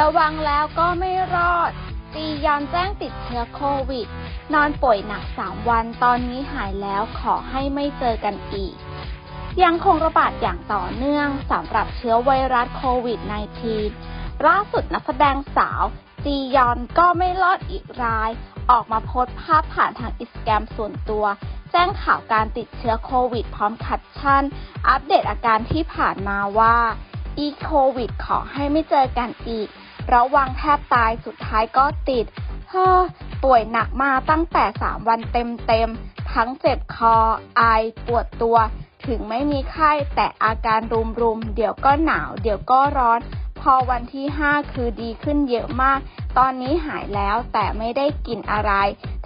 ระวังแล้วก็ไม่รอดตียอนแจ้งติดเชื้อโควิด นอนป่วยหนัก 3 วัน ตอนนี้หายแล้วขอให้ไม่เจอกันอีก ยังคงระบาดอย่างต่อเนื่องสำหรับเชื้อไวรัสโควิด -19 ล่าสุดนักแสดงสาว จียอนก็ไม่รอดอีกราย ออกมาโพสต์ภาพผ่านทางอินสตาแกรมส่วนตัว แจ้งข่าวการติดเชื้อโควิด พร้อมแคปชั่น อัปเดตอาการที่ผ่านมาว่า อีโควิดขอให้ไม่เจอกันอีก ระวังแทบตายสุดท้ายก็ติดเฮ้อป่วยหนักมาตั้งแต่ 3 วันเต็มๆ ทั้งเจ็บคอ ไอ ปวดตัว ถึงไม่มีไข้ แต่อาการรุมๆ เดี๋ยวก็หนาว เดี๋ยวก็ร้อน พอวันที่ 5 คือดีขึ้นเยอะมาก ตอนนี้หายแล้วแต่ไม่ได้กินอะไร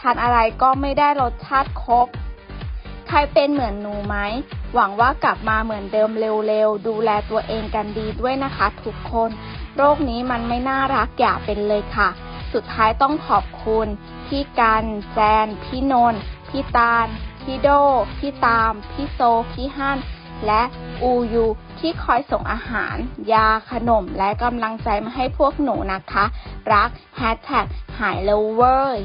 ทานอะไรก็ไม่ได้รสชาติครบ ใครเป็นเหมือนหนูไหม หวังว่ากลับมาเหมือนเดิมเร็วๆ ดูแลตัวเองกันดีด้วยนะคะทุกคน โรคนี้มันไม่น่ารักอย่าเป็นเลยค่ะ สุดท้ายต้องขอบคุณ พี่กัน แจน พี่นนท์พี่ตาล พี่โด พี่ตาม พี่โซ พี่ฮั่น และอูยูที่คอยส่งอาหาร ยาขนมและกำลังใจมาให้พวกหนูนะคะ รักแฮชแท็กหายแล้วเว้ย